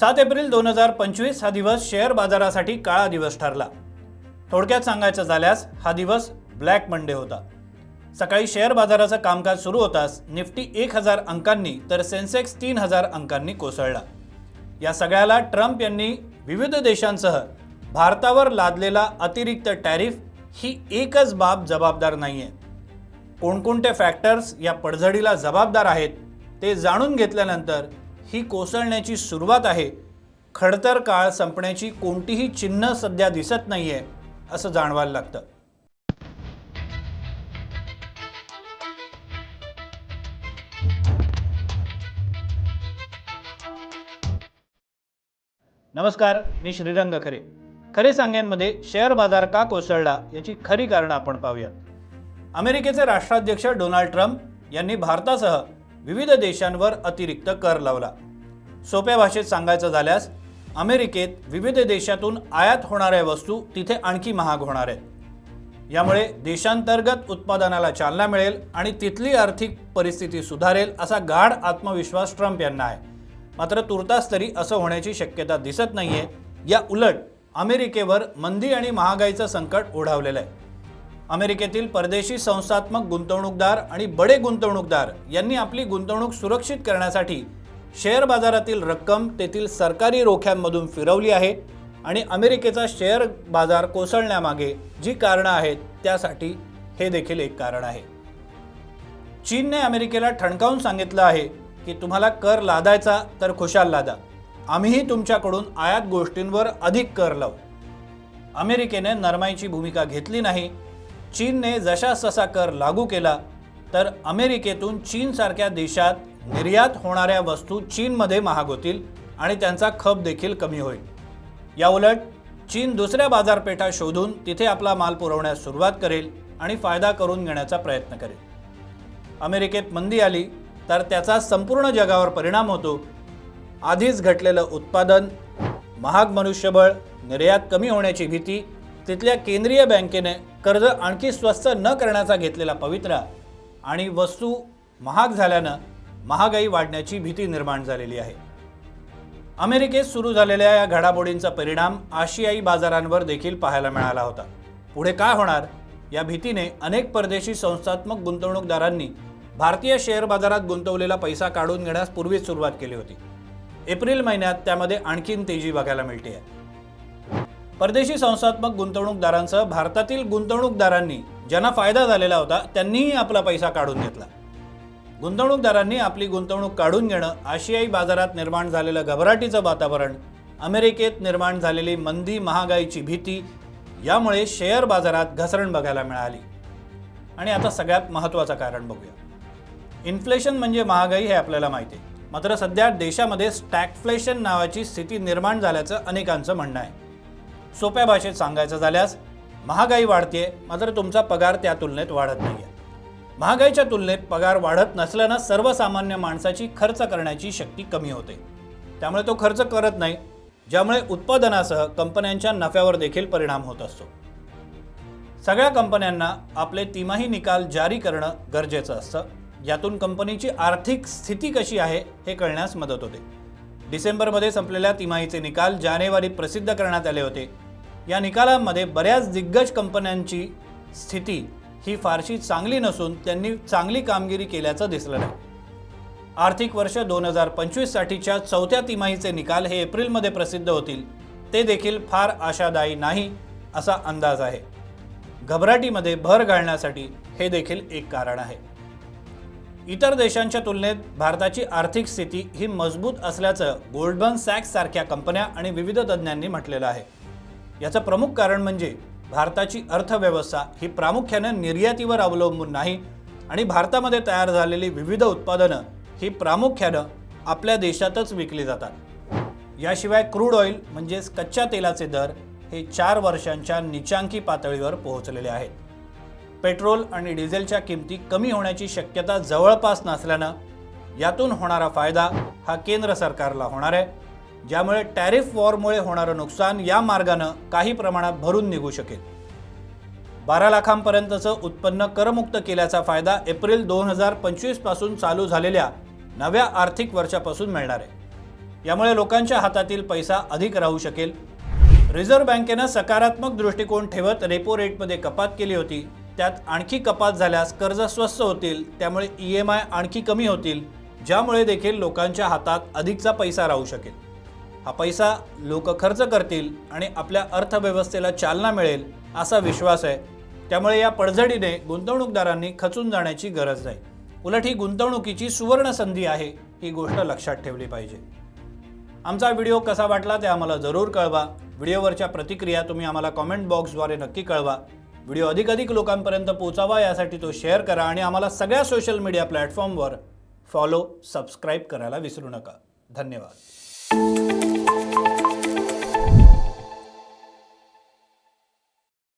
सात एप्रिल दोन हजार पंचवीस हा दिवस शेअर बाजारासाठी काळा दिवस ठरला. थोडक्यात सांगायचं झाल्यास हा दिवस ब्लॅक मंडे होता. सकाळी शेअर बाजाराचं कामकाज सुरू होताच निफ्टी एक हजार अंकांनी तर सेन्सेक्स तीन हजार अंकांनी कोसळला. या सगळ्याला ट्रम्प यांनी विविध देशांसह भारतावर लादलेला अतिरिक्त टॅरिफ ही एकच बाब जबाबदार नाही आहे कोणकोणते फॅक्टर्स या पडझडीला जबाबदार आहेत ते जाणून घेतल्यानंतर ही कोसळण्याची सुरुवात आहे. खडतर काळ संपण्याची कोणतीही चिन्ह सध्या दिसत नाहीये असं जाणवायला लागतं. नमस्कार मी श्रीरंग खरे. खरे सांग्यांमध्ये शेअर बाजार का कोसळला याची खरी कारणं आपण पाहूया अमेरिकेचे राष्ट्राध्यक्ष डोनाल्ड ट्रम्प यांनी भारतासह विविध देशांवर अतिरिक्त कर लावला. सोप्या भाषेत सांगायचं झाल्यास अमेरिकेत विविध देशातून आयात होणाऱ्या वस्तू तिथे आणखी महाग होणार आहेत. यामुळे देशांतर्गत उत्पादनाला चालना मिळेल आणि तिथली आर्थिक परिस्थिती सुधारेल असा गाढ आत्मविश्वास ट्रम्प यांना आहे. मात्र तुर्तास तरी असं होण्याची शक्यता दिसत नाहीये. या उलट अमेरिकेवर मंदी आणि महागाईचं संकट ओढावलेलं आहे. अमेरिकेतील परदेशी संस्थात्मक गुंतवणूकदार आणि बडे गुंतवणूकदार यांनी आपली गुंतवणूक सुरक्षित करण्यासाठी शेअर बाजारातील रक्कम तेथील सरकारी रोख्यांमधून फिरवली आहे आणि अमेरिकेचा शेअर बाजार कोसळण्यामागे जी कारणं आहेत त्यासाठी हे देखील एक कारण आहे. चीनने अमेरिकेला ठणकावून सांगितलं आहे की तुम्हाला कर लादायचा तर खुशाल लादा. आम्हीही तुमच्याकडून आयात गोष्टींवर अधिक कर लावू. अमेरिकेने नरमाईची भूमिका घेतली नाही चीनने जशा ससा कर लागू केला तर अमेरिकेतून चीनसारख्या देशात निर्यात होणाऱ्या वस्तू चीनमध्ये महाग होतील आणि त्यांचा खप देखील कमी होईल. याउलट चीन दुसऱ्या बाजारपेठा शोधून तिथे आपला माल पुरवण्यास सुरुवात करेल आणि फायदा करून घेण्याचा प्रयत्न करेल. अमेरिकेत मंदी आली तर त्याचा संपूर्ण जगावर परिणाम होतो. आधीच घटलेलं उत्पादन महाग मनुष्यबळ निर्यात कमी होण्याची भीती तिथल्या केंद्रीय बँकेने कर्ज आणखी स्वस्त न करण्याचा घेतलेला पवित्रा आणि वस्तू महाग झाल्यानं महागाई वाढण्याची भीती निर्माण झालेली आहे. अमेरिकेत सुरू झालेल्या या घडामोडींचा परिणाम आशियाई बाजारांवर देखील पाहायला मिळाला होता. पुढे काय होणार? या भीतीने अनेक परदेशी संस्थात्मक गुंतवणूकदारांनी भारतीय शेअर बाजारात गुंतवलेला पैसा काढून घेण्यास पूर्वीच सुरुवात केली होती. एप्रिल महिन्यात त्यामध्ये आणखीन तेजी बघायला मिळते आहे परदेशी संस्थात्मक गुंतवणूकदारांसह भारतातील गुंतवणूकदारांनी ज्यांना फायदा झालेला होता त्यांनीही आपला पैसा काढून घेतला. गुंतवणूकदारांनी आपली गुंतवणूक काढून घेणं आशियाई बाजारात निर्माण झालेलं घबराटीचं वातावरण अमेरिकेत निर्माण झालेली मंदी महागाईची भीती यामुळे शेअर बाजारात घसरण बघायला मिळाली. आणि आता सगळ्यात महत्त्वाचं कारण बघूया. इन्फ्लेशन म्हणजे महागाई हे आपल्याला माहिती आहे. मात्र सध्या देशामध्ये स्टॅगफ्लेशन नावाची स्थिती निर्माण झाल्याचं अनेकांचं म्हणणं आहे. सोप्या भाषेत सांगायचं झाल्यास महागाई वाढते मात्र तुमचा पगार त्या तुलनेत वाढत नाही आहे महागाईच्या तुलनेत पगार वाढत नसल्यानं सर्वसामान्य माणसाची खर्च करण्याची शक्ती कमी होते. त्यामुळे तो खर्च करत नाही ज्यामुळे उत्पादनासह कंपन्यांच्या नफ्यावर देखील परिणाम होत असतो. सगळ्या कंपन्यांना आपले तिमाही निकाल जारी करणं गरजेचं असतं. यातून कंपनीची आर्थिक स्थिती कशी आहे हे कळण्यास मदत होते. डिसेंबरमध्ये संपलेल्या तिमाहीचे निकाल जानेवारीत प्रसिद्ध करण्यात आले होते. या निकालांमध्ये बऱ्याच दिग्गज कंपन्यांची स्थिती ही फारशी चांगली नसून त्यांनी चांगली कामगिरी केल्याचं दिसलं नाही. आर्थिक वर्ष दोन हजार पंचवीससाठीच्या चौथ्या तिमाहीचे निकाल हे एप्रिलमध्ये प्रसिद्ध होतील. ते देखील फार आशादायी नाही असा अंदाज आहे. घबराटीमध्ये भर घालण्यासाठी हे देखील एक कारण आहे. इतर देशांच्या तुलनेत भारताची आर्थिक स्थिती ही मजबूत असल्याचं गोल्डमन सॅक्स सारख्या कंपन्या आणि विविध तज्ज्ञांनी म्हटलेलं आहे. याचं प्रमुख कारण म्हणजे भारताची अर्थव्यवस्था ही प्रामुख्यानं निर्यातीवर अवलंबून नाही आणि भारतामध्ये तयार झालेली विविध उत्पादनं ही प्रामुख्यानं आपल्या देशातच विकली जातात. याशिवाय क्रूड ऑइल म्हणजेच कच्च्या तेलाचे दर हे चार वर्षांच्या निचांकी पातळीवर पोहोचलेले आहेत. पेट्रोल आणि डिझेलच्या किमती कमी होण्याची शक्यता जवळपास नसल्यानं यातून होणारा फायदा हा केंद्र सरकारला होणार आहे. ज्यामुळे टॅरिफ वॉरमुळे होणारं नुकसान या मार्गानं काही प्रमाणात भरून निघू शकेल. बारा लाखांपर्यंतचं उत्पन्न करमुक्त केल्याचा फायदा एप्रिल दोन हजार पंचवीसपासून चालू झालेल्या नव्या आर्थिक वर्षापासून मिळणार आहे. यामुळे लोकांच्या हातातील पैसा अधिक राहू शकेल. रिझर्व्ह बँकेनं सकारात्मक दृष्टिकोन ठेवत रेपो रेटमध्ये कपात केली होती. त्यात आणखी कपात झाल्यास कर्ज स्वस्त होतील त्यामुळे ई एम आय आणखी कमी होतील ज्यामुळे देखील लोकांच्या हातात अधिकचा पैसा राहू शकेल. हा पैसा लोक खर्च करतील आणि आपल्या अर्थव्यवस्थेला चालना मिळेल असा विश्वास आहे. त्यामुळे या पडझडीने गुंतवणूकदारांनी खचून जाण्याची गरज नाही. उलट ही गुंतवणुकीची सुवर्ण संधी आहे ही गोष्ट लक्षात ठेवली पाहिजे. आमचा व्हिडिओ कसा वाटला ते आम्हाला जरूर कळवा. व्हिडिओवरच्या प्रतिक्रिया तुम्ही आम्हाला कॉमेंट बॉक्सद्वारे नक्की कळवा. व्हिडिओ अधिकाधिक लोकांपर्यंत पोचावा यासाठी तो शेअर करा आणि आम्हाला सगळ्या सोशल मीडिया प्लॅटफॉर्मवर फॉलो सबस्क्राईब करायला विसरू नका. धन्यवाद.